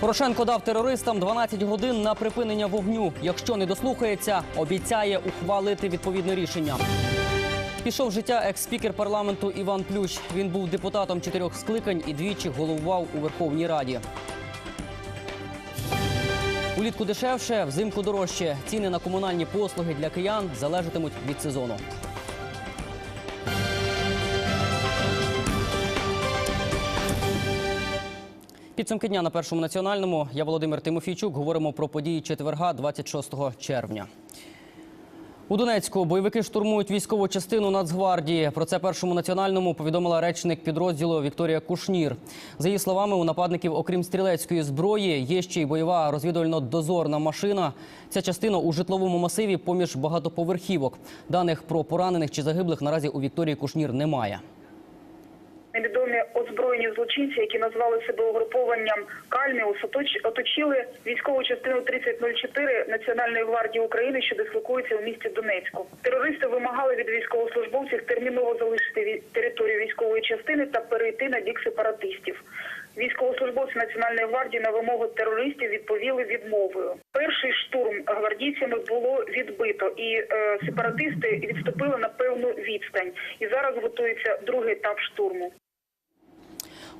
Порошенко дав терористам 12 годин на припинення вогню. Якщо не дослухається, обіцяє ухвалити відповідне рішення. Пішов життя екс-спікер парламенту Іван Плющ. Він був депутатом чотирьох скликань і двічі головував у Верховній Раді. Улітку дешевше, взимку дорожче. Ціни на комунальні послуги для киян залежатимуть від сезону. Підсумки дня на першому національному. Я Володимир Тимофійчук. Говоримо про події четверга, 26 червня. У Донецьку бойовики штурмують військову частину Нацгвардії. Про це першому національному повідомила речник підрозділу Вікторія Кушнір. За її словами, у нападників, окрім стрілецької зброї, є ще й бойова розвідувально-дозорна машина. Ця частина у житловому масиві поміж багатоповерхівок. Даних про поранених чи загиблих наразі у Вікторії Кушнір немає. Озброєні злочинці, які назвали себе угрупованням Кальміус, оточили військову частину 3004 Національної гвардії України, що дислокується у місті Донецьку. Терористи вимагали від військовослужбовців терміново залишити територію військової частини та перейти на бік сепаратистів. Військовослужбовці Національної гвардії на вимогу терористів відповіли відмовою. Перший штурм гвардійцями було відбито, і е, сепаратисти відступили на певну відстань. І зараз готується другий етап штурму.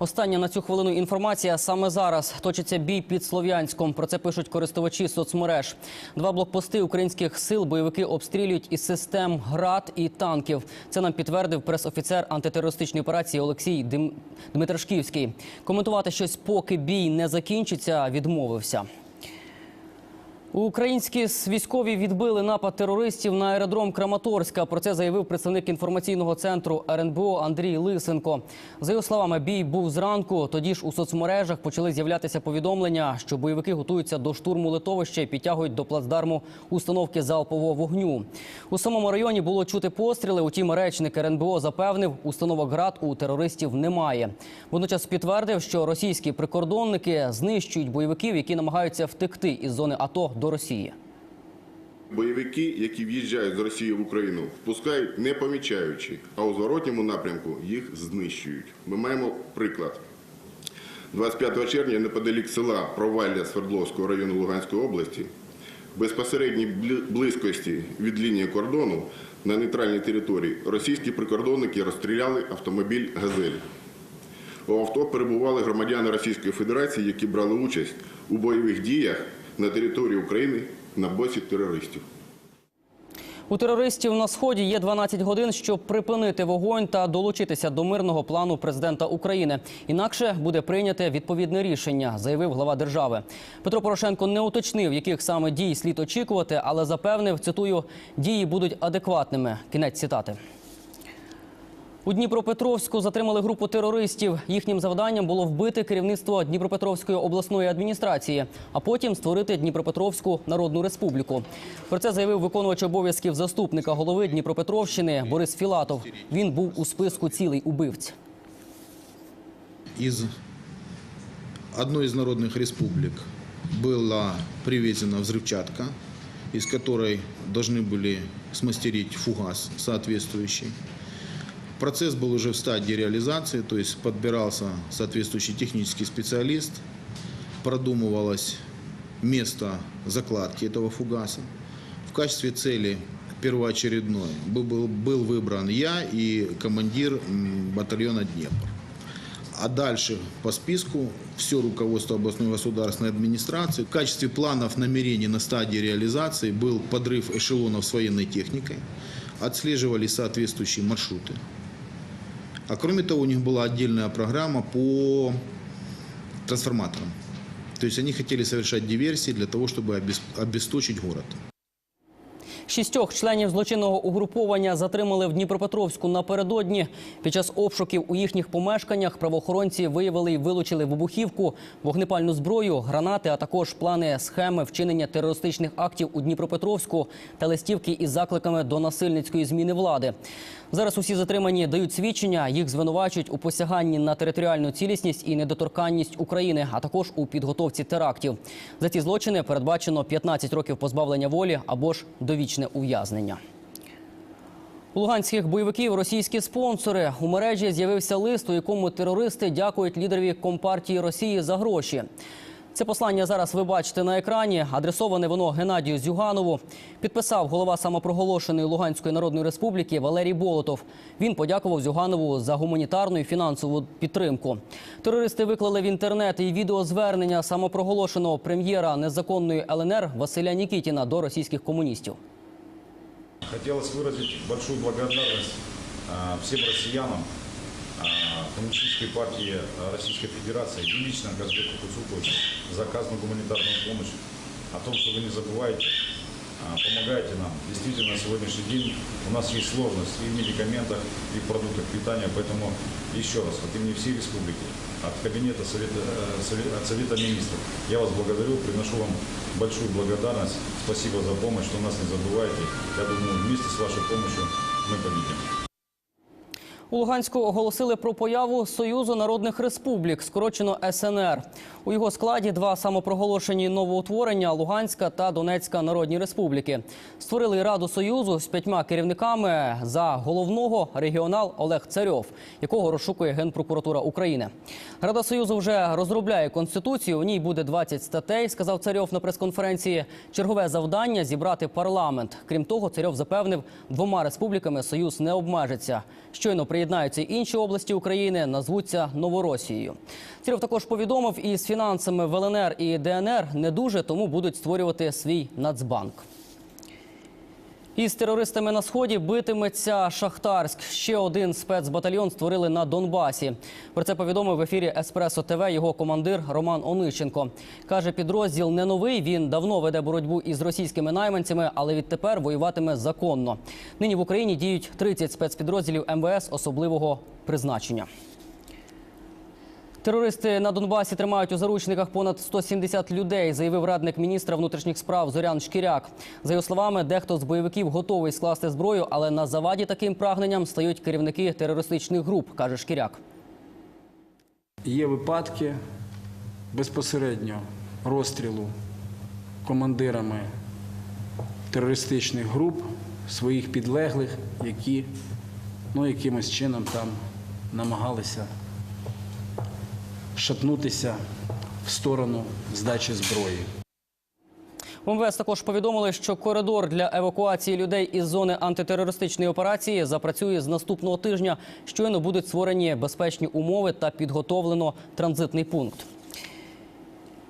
Остання на цю хвилину інформація. Саме зараз точиться бій під Слов'янськом. Про це пишуть користувачі соцмереж. Два блокпости українських сил бойовики обстрілюють із систем ГРАД і танків. Це нам підтвердив прес-офіцер антитерористичної операції Олексій Дим... Дмитрашківський. Коментувати щось, поки бій не закінчиться, відмовився. Українські військові відбили напад терористів на аеродром Краматорська. Про це заявив представник інформаційного центру РНБО Андрій Лисенко. За його словами, бій був зранку. Тоді ж у соцмережах почали з'являтися повідомлення, що бойовики готуються до штурму литовища і підтягують до плацдарму установки залпового вогню. У самому районі було чути постріли. Утім, речник РНБО запевнив, установок град у терористів немає. Водночас підтвердив, що російські прикордонники знищують бойовиків, які намагаються втекти із зони АТО до Росії. Бойовики, які в'їжджають з Росії в Україну, впускають не помічаючи, а у зворотньому напрямку їх знищують. Ми маємо приклад. 25 червня неподалік села Провалля Свердловського району Луганської області, безпосередній близькості від лінії кордону на нейтральній території російські прикордонники розстріляли автомобіль «Газель». У авто перебували громадяни Російської Федерації, які брали участь у бойових діях на території України на боці терористів. У терористів на сході є 12 годин, щоб припинити вогонь та долучитися до мирного плану президента України. Інакше буде прийняте відповідне рішення, заявив глава держави. Петро Порошенко не уточнив, яких саме дій слід очікувати, але запевнив, цитую, дії будуть адекватними. Кінець цитати. У Дніпропетровську затримали групу терористів. Їхнім завданням було вбити керівництво Дніпропетровської обласної адміністрації, а потім створити Дніпропетровську народну республіку. Про це заявив виконувач обов'язків заступника голови Дніпропетровщини Борис Філатов. Він був у списку цілей убивць. из одной из народных республик была привезена взрывчатка, из которой должны были смастерить фугас соответствующий. Процесс был уже в стадии реализации, то есть подбирался соответствующий технический специалист, продумывалось место закладки этого фугаса. В качестве цели первоочередной был, был- выбран я и командир батальона «Днепр». А дальше по списку все руководство областной государственной администрации. В качестве планов намерений на стадии реализации был подрыв эшелонов с военной техникой. Отслеживались соответствующие маршруты. А кроме того, у них была отдельная программа по трансформаторам. То есть они хотели совершать диверсии для того, чтобы обесточить город. Шістьох членів злочинного угруповання затримали в Дніпропетровську напередодні. Під час обшуків у їхніх помешканнях правоохоронці виявили і вилучили вибухівку, вогнепальну зброю, гранати, а також плани схеми вчинення терористичних актів у Дніпропетровську та листівки із закликами до насильницької зміни влади. Зараз усі затримані дають свідчення. Їх звинувачують у посяганні на територіальну цілісність і недоторканність України, а також у підготовці терактів. За ці злочини передбачено 15 років позбавлення волі або ж довічне ув'язнення. У луганських бойовиків російські спонсори у мережі з'явився лист, у якому терористи дякують лідерові компартії Росії за гроші. Це послання зараз ви бачите на екрані. Адресоване воно Геннадію Зюганову. Підписав голова самопроголошеної Луганської Народної Республіки Валерій Болотов. Він подякував Зюганову за гуманітарну і фінансову підтримку. Терористи виклали в інтернет і відеозвернення самопроголошеного прем'єра незаконної ЛНР Василя Нікітіна до російських комуністів. Хотелось выразить большую благодарность а, всем россиянам, а, Коммунистической партии а, Российской Федерации и лично Газбеку Куцукову за оказанную гуманитарную помощь, о том, что вы не забываете, помогаете нам. Действительно, на сегодняшний день у нас есть сложность и в медикаментах, и в продуктах питания, поэтому еще раз, от имени всей республики, от кабинета Совета, э, Сове- от Совета Министров, я вас благодарю, приношу вам большую благодарность. Спасибо за помощь, что нас не забываете. Я думаю, вместе с вашей помощью мы победим. У Луганську оголосили про появу Союзу народних республік, скорочено СНР. У його складі два самопроголошені новоутворення Луганська та Донецька народні республіки. Створили Раду Союзу з п'ятьма керівниками за головного регіонал Олег Царьов, якого розшукує Генпрокуратура України. Рада Союзу вже розробляє конституцію. У ній буде 20 статей, сказав Царьов на прес-конференції. Чергове завдання зібрати парламент. Крім того, Царьов запевнив, двома республіками Союз не обмежиться. Щойно приєднаються інші області України, назвуться Новоросією. Царьов також повідомив, і з фінансами в ЛНР і ДНР не дуже, тому будуть створювати свій Нацбанк. Із терористами на сході битиметься Шахтарськ. Ще один спецбатальйон створили на Донбасі. Про це повідомив в ефірі Еспресо ТВ його командир Роман Онищенко. Каже, підрозділ не новий. Він давно веде боротьбу із російськими найманцями, але відтепер воюватиме законно. Нині в Україні діють 30 спецпідрозділів МВС особливого призначення. Терористи на Донбасі тримають у заручниках понад 170 людей, заявив радник міністра внутрішніх справ Зорян Шкіряк. За його словами, дехто з бойовиків готовий скласти зброю, але на заваді таким прагненням стають керівники терористичних груп, каже Шкіряк. Є випадки безпосередньо розстрілу командирами терористичних груп своїх підлеглих, які ну, якимось чином там намагалися шатнутися в сторону здачі зброї. В МВС також повідомили, що коридор для евакуації людей із зони антитерористичної операції запрацює з наступного тижня. Щойно будуть створені безпечні умови та підготовлено транзитний пункт.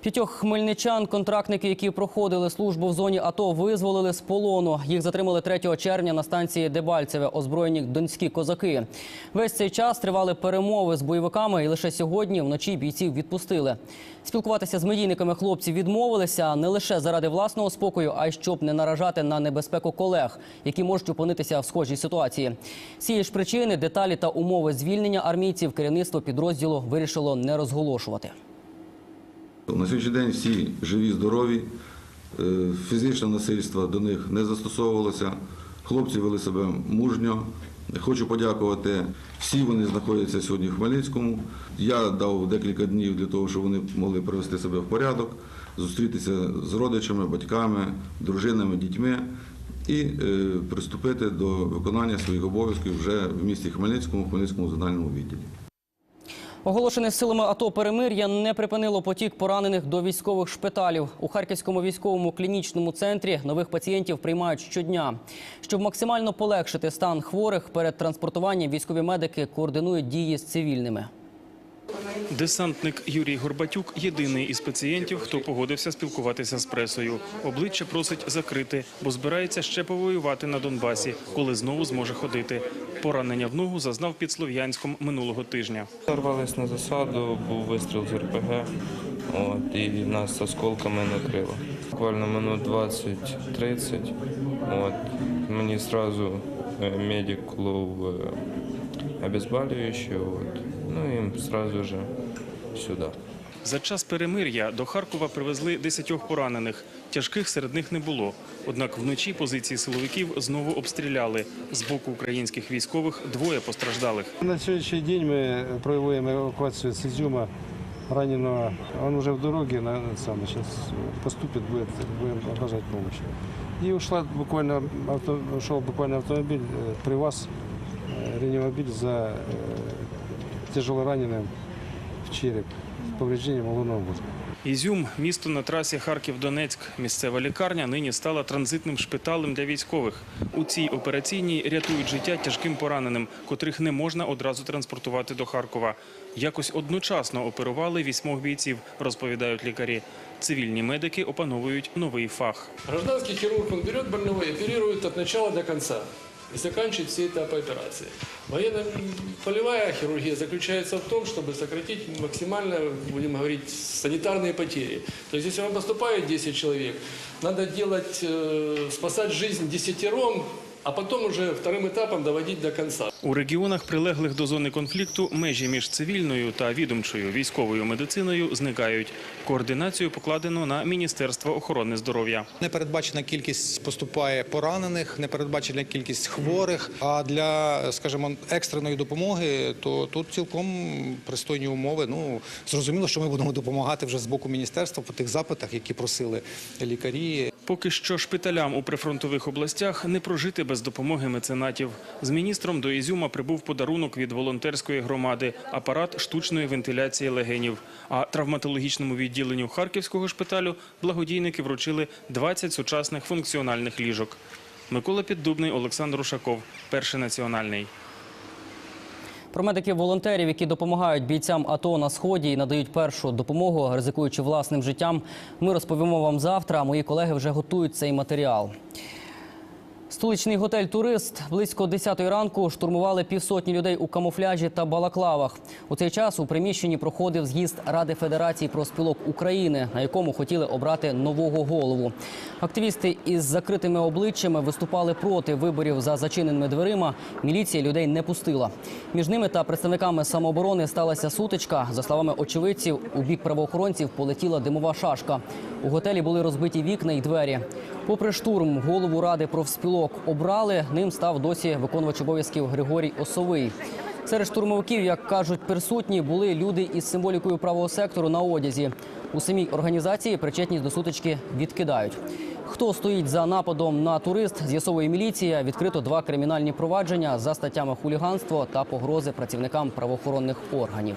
П'ятьох хмельничан, контрактники, які проходили службу в зоні АТО, визволили з полону. Їх затримали 3 червня на станції Дебальцеве, озброєні донські козаки. Весь цей час тривали перемови з бойовиками, і лише сьогодні вночі бійців відпустили. Спілкуватися з медійниками хлопці відмовилися не лише заради власного спокою, а й щоб не наражати на небезпеку колег, які можуть опинитися в схожій ситуації. З цієї ж причини деталі та умови звільнення армійців керівництво підрозділу вирішило не розголошувати. На сьогоднішній день всі живі, здорові, е, фізичне насильство до них не застосовувалося. Хлопці вели себе мужньо. Хочу подякувати. Всі вони знаходяться сьогодні в Хмельницькому. Я дав декілька днів для того, щоб вони могли привести себе в порядок, зустрітися з родичами, батьками, дружинами, дітьми і е, приступити до виконання своїх обов'язків вже в місті Хмельницькому, в Хмельницькому зональному відділі. Оголошене силами АТО перемир'я не припинило потік поранених до військових шпиталів. У Харківському військовому клінічному центрі нових пацієнтів приймають щодня. Щоб максимально полегшити стан хворих, перед транспортуванням військові медики координують дії з цивільними. Десантник Юрій Горбатюк єдиний із пацієнтів, хто погодився спілкуватися з пресою. Обличчя просить закрити, бо збирається ще повоювати на Донбасі, коли знову зможе ходити. Поранення в ногу зазнав під Слов'янськом минулого тижня. Рвались на засаду, був вистріл з РПГ, от, і нас осколками накрило. Буквально минут 20-30. От, мені одразу медик колов е, обезболююче, ну і одразу же сюди. За час перемир'я до Харкова привезли десятьох поранених. Тяжких серед них не було. Однак вночі позиції силовиків знову обстріляли. З боку українських військових двоє постраждалих. На сьогоднішній день ми проводимо евакуацію з Ізюма раненого. Он уже в дороге, на, сам, сейчас поступит, будет, будем оказывать помощь. И ушла буквально, авто, ушел буквально автомобиль, э, ПривАЗ, э, реанимобиль за э, тяжело раненым в череп с повреждением головного мозга. Ізюм – місто на трасі Харків-Донецьк. Місцева лікарня нині стала транзитним шпиталем для військових. У цій операційній рятують життя тяжким пораненим, котрих не можна одразу транспортувати до Харкова. Якось одночасно оперували вісьмох бійців, розповідають лікарі. Цивільні медики опановують новий фах. Гражданский хирург, он берет больного и оперирует от начала до конца и заканчивает все этапы операции. Военно-полевая хирургия заключается в том, чтобы сократить максимально, будем говорить, санитарные потери. То есть, если вам поступает 10 человек, надо делать, э, спасать жизнь десятером, а потом уже вторым этапом доводить до конца. У регіонах, прилеглих до зони конфлікту, межі між цивільною та відомчою військовою медициною зникають. Координацію покладено на Міністерство охорони здоров'я. Непередбачена кількість поступає поранених, непередбачена кількість хворих. А для, скажімо, екстреної допомоги, то тут цілком пристойні умови. Ну зрозуміло, що ми будемо допомагати вже з боку міністерства по тих запитах, які просили лікарі. Поки що шпиталям у прифронтових областях не прожити без допомоги меценатів. З міністром до Ізюма прибув подарунок від волонтерської громади – апарат штучної вентиляції легенів. А травматологічному відділенню Харківського шпиталю благодійники вручили 20 сучасних функціональних ліжок. Микола Піддубний, Олександр Ушаков. Перший національний. Про медиків-волонтерів, які допомагають бійцям АТО на сході і надають першу допомогу, ризикуючи власним життям, ми розповімо вам завтра. Мої колеги вже готують цей матеріал. Столичний готель Турист близько 10 ранку штурмували півсотні людей у камуфляжі та балаклавах. У цей час у приміщенні проходив з'їзд Ради Федерації профспілок України, на якому хотіли обрати нового голову. Активісти із закритими обличчями виступали проти виборів за зачиненими дверима. Міліція людей не пустила. Між ними та представниками самооборони сталася сутичка. За словами очевидців, у бік правоохоронців полетіла димова шашка. У готелі були розбиті вікна і двері. Попри штурм, голову ради профспілок обрали. Ним став досі виконувач обов'язків Григорій Осовий. Серед штурмовиків, як кажуть присутні, були люди із символікою правого сектору на одязі. У самій організації причетність до сутички відкидають. Хто стоїть за нападом на турист, з'ясовує міліція. Відкрито два кримінальні провадження за статтями хуліганство та погрози працівникам правоохоронних органів.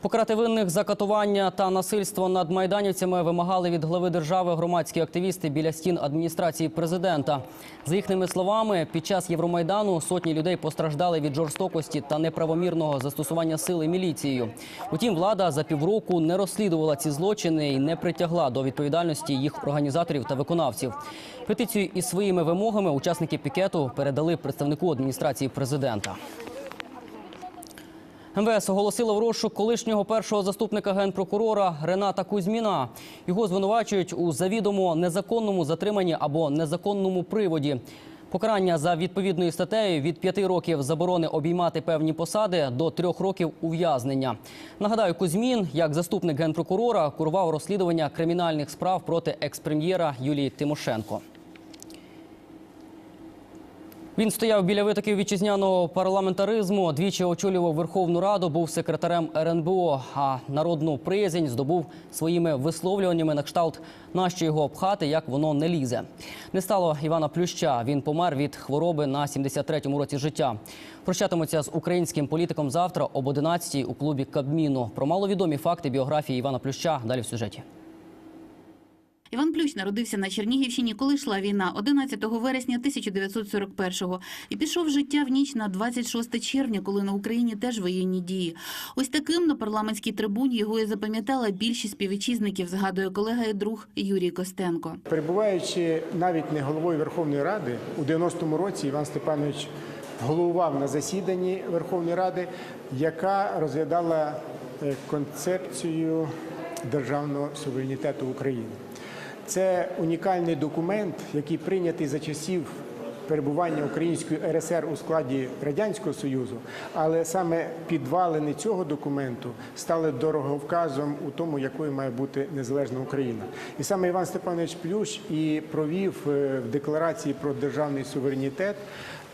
Покарати винних за катування та насильство над майданівцями вимагали від глави держави громадські активісти біля стін адміністрації президента. За їхніми словами, під час Євромайдану сотні людей постраждали від жорстокості та неправомірного застосування сили міліцією. Утім, влада за півроку не розслідувала ці злочини і не притягла до відповідальності їх організаторів та виконавців. Петицію із своїми вимогами учасники пікету передали представнику адміністрації президента. МВС оголосило в розшук колишнього першого заступника генпрокурора Рената Кузьміна. Його звинувачують у завідомо незаконному затриманні або незаконному приводі. Покарання за відповідною статтею від п'яти років заборони обіймати певні посади до трьох років ув'язнення. Нагадаю, Кузьмін, як заступник генпрокурора, курував розслідування кримінальних справ проти експрем'єра Юлії Тимошенко. Він стояв біля витоків вітчизняного парламентаризму. Двічі очолював Верховну Раду, був секретарем РНБО. А народну приязнь здобув своїми висловлюваннями на кшталт нащо його обхати, як воно не лізе. Не стало Івана Плюща. Він помер від хвороби на 73-му році життя. Прощатимуться з українським політиком завтра об 11-й у клубі Кабміну. Про маловідомі факти біографії Івана Плюща далі в сюжеті. Іван Плющ народився на Чернігівщині, коли йшла війна 11 вересня 1941-го і пішов життя в ніч на 26 червня, коли на Україні теж воєнні дії. Ось таким на парламентській трибуні його і запам'ятала більшість співвітчизників, згадує колега і друг Юрій Костенко. Перебуваючи навіть не головою Верховної Ради, у 90-му році Іван Степанович головував на засіданні Верховної Ради, яка розглядала е, концепцію державного суверенітету України. Це унікальний документ, який прийнятий за часів перебування Української РСР у складі Радянського Союзу, але саме підвалини цього документу стали дороговказом у тому, якою має бути незалежна Україна. І саме Іван Степанович Плющ і провів е, в декларації про державний суверенітет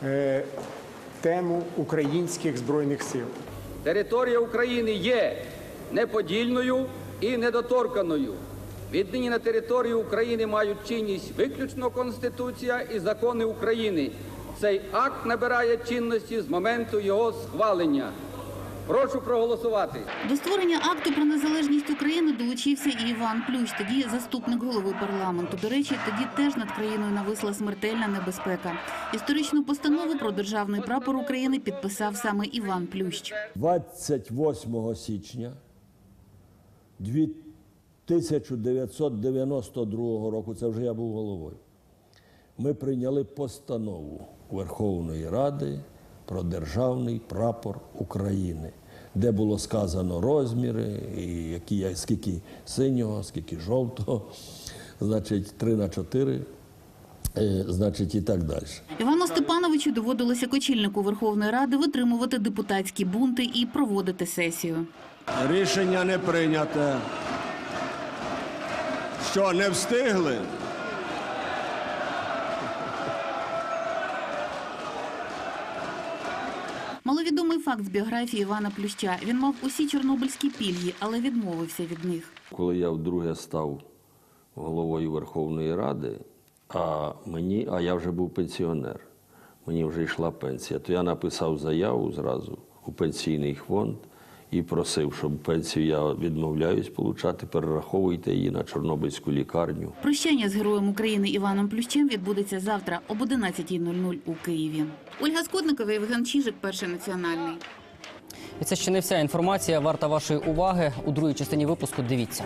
е, тему українських збройних сил. Територія України є неподільною і недоторканою. Віднині на території України мають чинність виключно Конституція і закони України. Цей акт набирає чинності з моменту його схвалення. Прошу проголосувати. До створення акту про незалежність України долучився і Іван Плющ, тоді заступник голови парламенту. До речі, тоді теж над країною нависла смертельна небезпека. Історичну постанову про державний прапор України підписав саме Іван Плющ. 28 січня 1992 року, це вже я був головою, ми прийняли постанову Верховної Ради про державний прапор України, де було сказано розміри, і які, скільки синього, скільки жовтого, значить 3 на 4, е, значить і так далі. Івану Степановичу доводилося як очільнику Верховної Ради витримувати депутатські бунти і проводити сесію. Рішення не прийняте. Що, не встигли? Маловідомий факт з біографії Івана Плюща. Він мав усі чорнобильські пільги, але відмовився від них. Коли я вдруге став головою Верховної Ради, а мені, а я вже був пенсіонер, мені вже йшла пенсія, то я написав заяву зразу у пенсійний фонд і просив, щоб пенсію я відмовляюсь получати, перераховуйте її на Чорнобильську лікарню. Прощання з героєм України Іваном Плющем відбудеться завтра об 11.00 у Києві. Ольга Скотникова, Євген Чижик, перший національний. І це ще не вся інформація. Варта вашої уваги у другій частині випуску. Дивіться.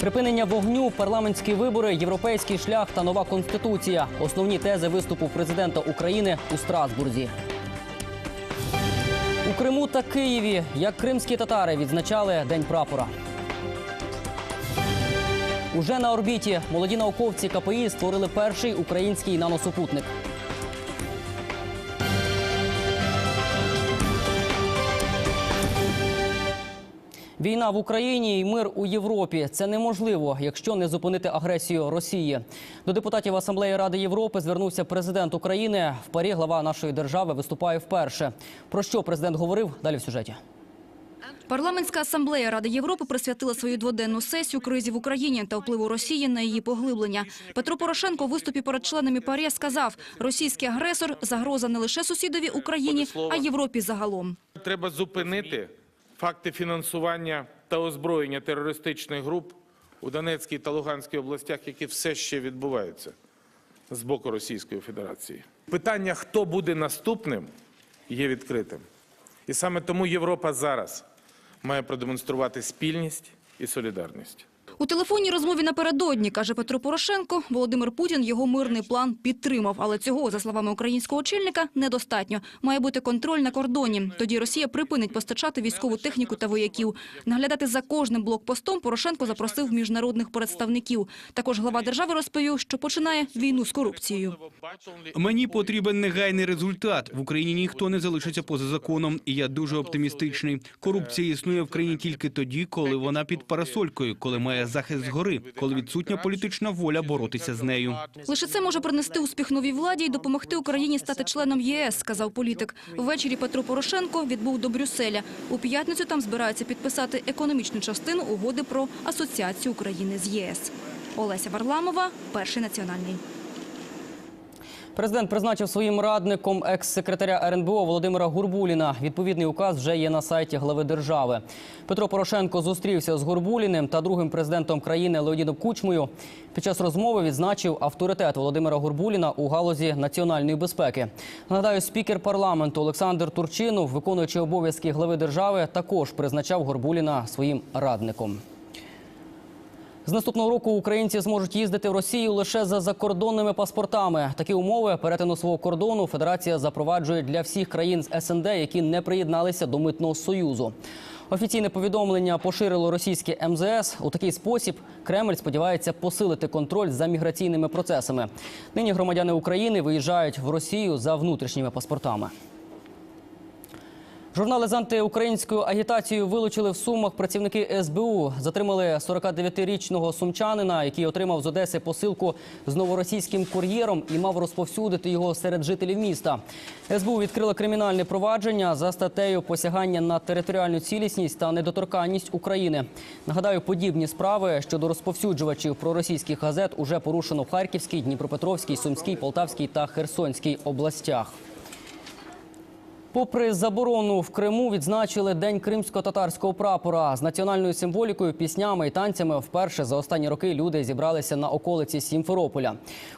Припинення вогню, парламентські вибори, європейський шлях та нова конституція. Основні тези виступу президента України у Страсбурзі. Криму та Києві, як кримські татари відзначали День прапора. Уже на орбіті молоді науковці КПІ створили перший український наносупутник. Війна в Україні і мир у Європі це неможливо, якщо не зупинити агресію Росії. До депутатів Асамблеї Ради Європи звернувся президент України. В парі глава нашої держави виступає вперше. Про що президент говорив? Далі в сюжеті. Парламентська асамблея Ради Європи присвятила свою дводенну сесію кризі в Україні та впливу Росії на її поглиблення. Петро Порошенко у виступі перед членами ПАРЄ сказав, російський агресор – загроза не лише сусідові Україні, а Європі загалом. Треба зупинити факти фінансування та озброєння терористичних груп у Донецькій та Луганській областях, які все ще відбуваються з боку Російської Федерації. Питання, хто буде наступним, є відкритим. І саме тому Європа зараз має продемонструвати спільність і солідарність. У телефонній розмові напередодні, каже Петро Порошенко, Володимир Путін його мирний план підтримав. Але цього, за словами українського очільника, недостатньо. Має бути контроль на кордоні. Тоді Росія припинить постачати військову техніку та вояків. Наглядати за кожним блокпостом Порошенко запросив міжнародних представників. Також глава держави розповів, що починає війну з корупцією. Мені потрібен негайний результат. В Україні ніхто не залишиться поза законом, і я дуже оптимістичний. Корупція існує в країні тільки тоді, коли вона під парасолькою, коли має захист згори, коли відсутня політична воля боротися з нею. Лише це може принести успіх новій владі і допомогти Україні стати членом ЄС, сказав політик. Ввечері Петро Порошенко відбув до Брюсселя. У п'ятницю там збираються підписати економічну частину угоди про асоціацію України з ЄС. Олеся Варламова, перший національний. Президент призначив своїм радником екс-секретаря РНБО Володимира Гурбуліна. Відповідний указ вже є на сайті глави держави. Петро Порошенко зустрівся з Гурбуліним та другим президентом країни Леонідом Кучмою. Під час розмови відзначив авторитет Володимира Гурбуліна у галузі національної безпеки. Нагадаю, спікер парламенту Олександр Турчинов, виконуючи обов'язки глави держави, також призначав Гурбуліна своїм радником. З наступного року українці зможуть їздити в Росію лише за закордонними паспортами. Такі умови перетину свого кордону Федерація запроваджує для всіх країн з СНД, які не приєдналися до митного союзу. Офіційне повідомлення поширило російське МЗС. У такий спосіб Кремль сподівається посилити контроль за міграційними процесами. Нині громадяни України виїжджають в Росію за внутрішніми паспортами. Журнали з антиукраїнською агітацією вилучили в Сумах працівники СБУ. Затримали 49-річного сумчанина, який отримав з Одеси посилку з новоросійським кур'єром і мав розповсюдити його серед жителів міста. СБУ відкрила кримінальне провадження за статтею посягання на територіальну цілісність та недоторканність України. Нагадаю, подібні справи щодо розповсюджувачів проросійських газет уже порушено в Харківській, Дніпропетровській, Сумській, Полтавській та Херсонській областях. Попри заборону в Криму відзначили День кримсько-татарського прапора з національною символікою, піснями і танцями. Вперше за останні роки люди зібралися на околиці Сімферополя.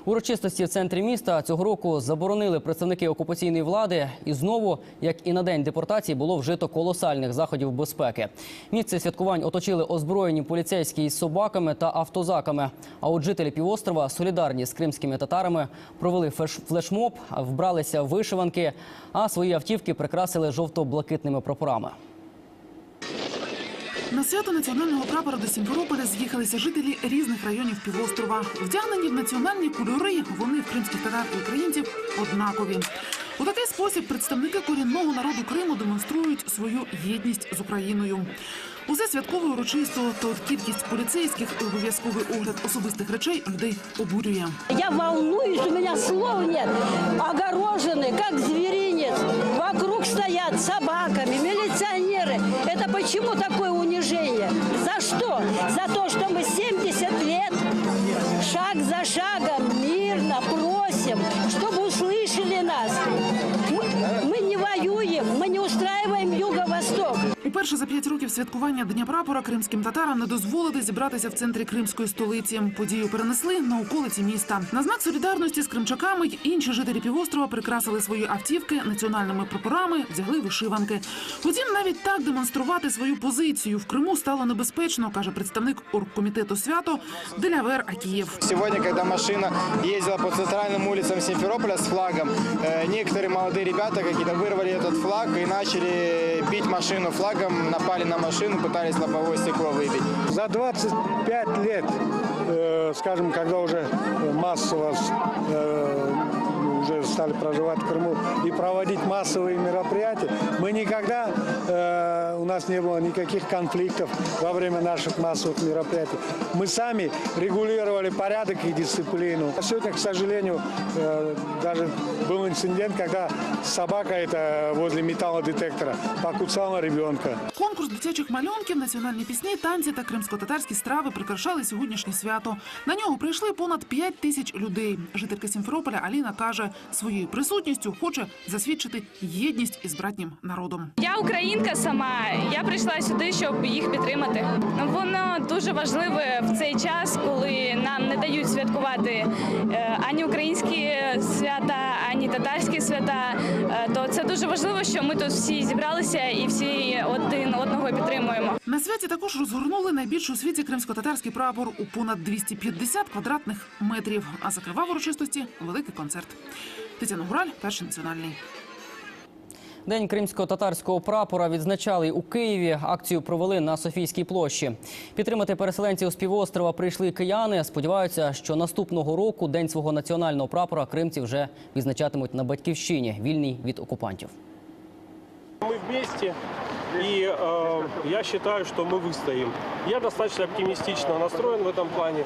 Урочистості в центрі міста цього року заборонили представники окупаційної влади. І знову, як і на день депортації, було вжито колосальних заходів безпеки. Місце святкувань оточили озброєні поліцейські із собаками та автозаками. А от жителі півострова, солідарні з кримськими татарами, провели флешмоб, вбралися вишиванки, а свої автівки прикрасили жовто-блакитними прапорами. На свято національного прапора до Сімферополя з'їхалися жителі різних районів півострова. Вдягнені в національні кольори, вони в кримських татар і українців однакові. У такий спосіб представники корінного народу Криму демонструють свою єдність з Україною. Усе святково і урочисто, та от кількість поліцейських і обов'язковий огляд особистих речей людей обурює. Я волнуюсь, у меня слов нет. Огорожены, как зверинец. Вокруг стоят с собаками, милиционеры. Это почему такое унижение? За что? За то, что мы 70 лет шаг за шагом мирно просим, чтобы услышали нас. юго-восток. Уперше за п'ять років святкування Дня прапора кримським татарам не дозволили зібратися в центрі кримської столиці. Подію перенесли на околиці міста. На знак солідарності з кримчаками й інші жителі півострова прикрасили свої автівки національними прапорами, вдягли вишиванки. Втім, навіть так демонструвати свою позицію в Криму стало небезпечно, каже представник оргкомітету свято Делявер Акієв. Сегодня, когда машина ездила по центральным улицам Симферополя с флагом, э, некоторые молодые ребята какие-то вырвали этот флаг и начали бить машину флагом, напали на машину, пытались лобовое стекло выбить. За 25 лет, э, скажем, когда уже массово э, уже стали проживать в Крыму и проводить массовые мероприятия, мы никогда, э, у нас не было никаких конфликтов во время наших массовых мероприятий. Мы сами регулировали порядок и дисциплину. А сегодня, к сожалению, э, даже был инцидент, когда собака это возле металлодетектора покусала ребенка. Конкурс дитячих малюнків, національні пісні, танці та кримсько-татарські страви прикрашали сьогоднішнє свято. На нього прийшли понад 5 тисяч людей. Жителька Сімферополя Аліна каже, своєю присутністю хоче засвідчити єдність із братнім народом. Я українка сама. Я прийшла сюди, щоб їх підтримати. Воно дуже важливе в цей час, коли нам не дають святкувати е, ані українські свята, ані татарські свята. Е, То це дуже важливо, що ми тут всі зібралися і всі один одного підтримуємо. На святі також розгорнули найбільший у світі кримсько-татарський прапор у понад 250 квадратних метрів. А закривав урочистості великий концерт. Тетяна Гураль, перший національний. День кримсько-татарського прапора відзначали у Києві. Акцію провели на Софійській площі. Підтримати переселенців з півострова прийшли кияни. Сподіваються, що наступного року день свого національного прапора кримці вже відзначатимуть на батьківщині, вільній від окупантів. Мы вместе, и э, я считаю, что мы выстоим. Я достаточно оптимистично настроен в этом плане,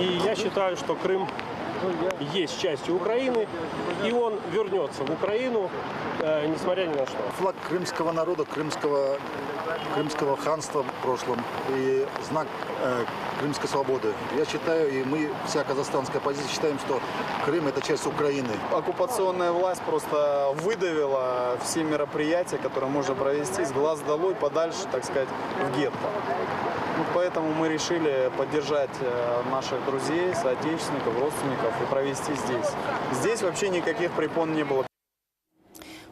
и я считаю, что Крым Есть частью Украины, и он вернется в Украину, э, несмотря ни на что. Флаг крымского народа, крымского, крымского ханства в прошлом и знак э, крымской свободы. Я считаю, и мы, вся казахстанская оппозиция, считаем, что Крым – это часть Украины. Оккупационная власть просто выдавила все мероприятия, которые можно провести с глаз долой, подальше, так сказать, в гетто. Вот поэтому мы решили поддержать э, наших друзей, соотечественников, родственников и провести здесь. Здесь вообще никаких препон не было.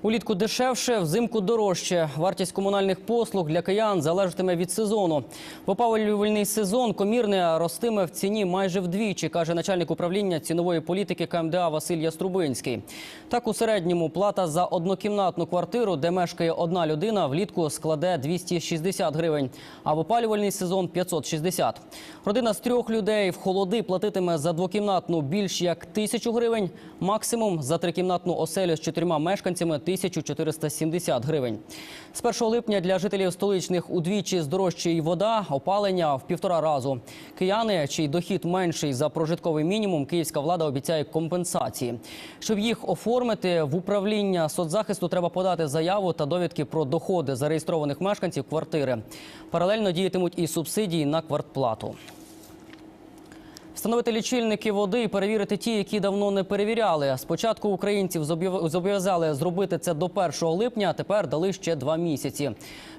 Улітку дешевше, взимку дорожче. Вартість комунальних послуг для киян залежатиме від сезону. В опалювальний сезон комірне ростиме в ціні майже вдвічі, каже начальник управління цінової політики КМДА Василь Яструбинський. Так, у середньому плата за однокімнатну квартиру, де мешкає одна людина, влітку складе 260 гривень, а в опалювальний сезон 560. Родина з трьох людей в холоди платитиме за двокімнатну більш як тисячу гривень, максимум за трикімнатну оселю з чотирма мешканцями 1470 гривень. З 1 липня для жителів столичних удвічі здорожчає вода, опалення в півтора разу. Кияни, чий дохід менший за прожитковий мінімум, київська влада обіцяє компенсації. Щоб їх оформити в управління соцзахисту, треба подати заяву та довідки про доходи зареєстрованих мешканців квартири. Паралельно діятимуть і субсидії на квартплату. Встановити лічильники води і перевірити ті, які давно не перевіряли. Спочатку українців зобов'я- зобов'язали зробити це до 1 липня, а тепер дали ще два місяці.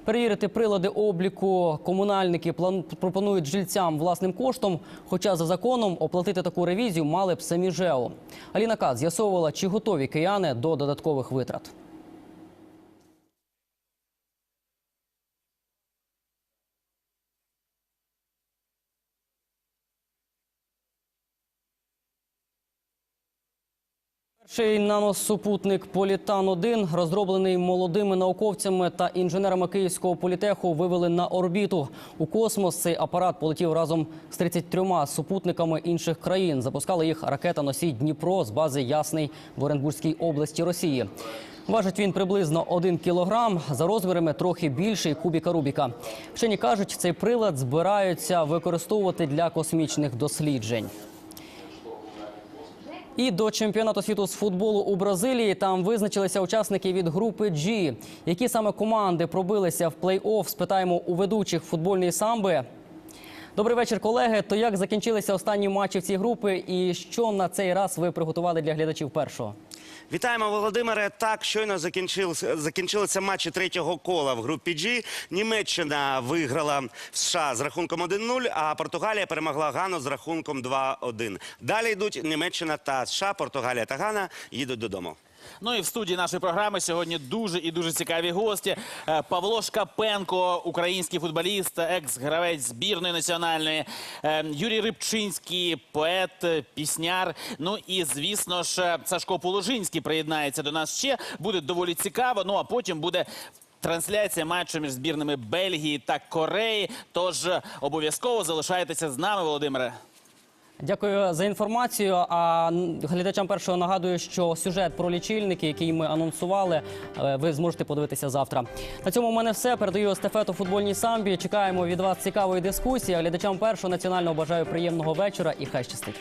Перевірити прилади обліку комунальники пропонують жильцям власним коштом. Хоча за законом оплатити таку ревізію мали б самі ЖЕО. Аліна Кат з'ясовувала, чи готові кияни до додаткових витрат. Перший наносупутник Політан-1, розроблений молодими науковцями та інженерами Київського політеху, вивели на орбіту. У космос цей апарат полетів разом з 33 супутниками інших країн. Запускали їх ракета-носій Дніпро з бази Ясний в Оренбурзькій області Росії. Важить він приблизно 1 кілограм, за розмірами трохи більший кубіка Рубіка. Вчені кажуть, цей прилад збираються використовувати для космічних досліджень. І до чемпіонату світу з футболу у Бразилії там визначилися учасники від групи G. Які саме команди пробилися в плей-офф, спитаємо у ведучих футбольної самби. Добрий вечір, колеги. То як закінчилися останні матчі в цій групи, і що на цей раз ви приготували для глядачів першого? Вітаємо, Володимире. Так, щойно закінчилися, матчі третього кола в групі G. Німеччина виграла в США з рахунком 1-0, а Португалія перемогла Гану з рахунком 2-1. Далі йдуть Німеччина та США, Португалія та Гана їдуть додому. Ну і в студії нашої програми сьогодні дуже і дуже цікаві гості. Е, Павло Шкапенко, український футболіст, екс-гравець збірної національної, е, Юрій Рибчинський, поет, пісняр. Ну і звісно ж, Сашко Положинський приєднається до нас ще. Буде доволі цікаво. Ну а потім буде. Трансляція матчу між збірними Бельгії та Кореї. Тож обов'язково залишайтеся з нами, Володимире. Дякую за інформацію. А глядачам першого нагадую, що сюжет про лічильники, який ми анонсували, е, ви зможете подивитися завтра. На цьому в мене все. Передаю естафету футбольній самбі. Чекаємо від вас цікавої дискусії. А Глядачам першого національного бажаю приємного вечора і хай щастить.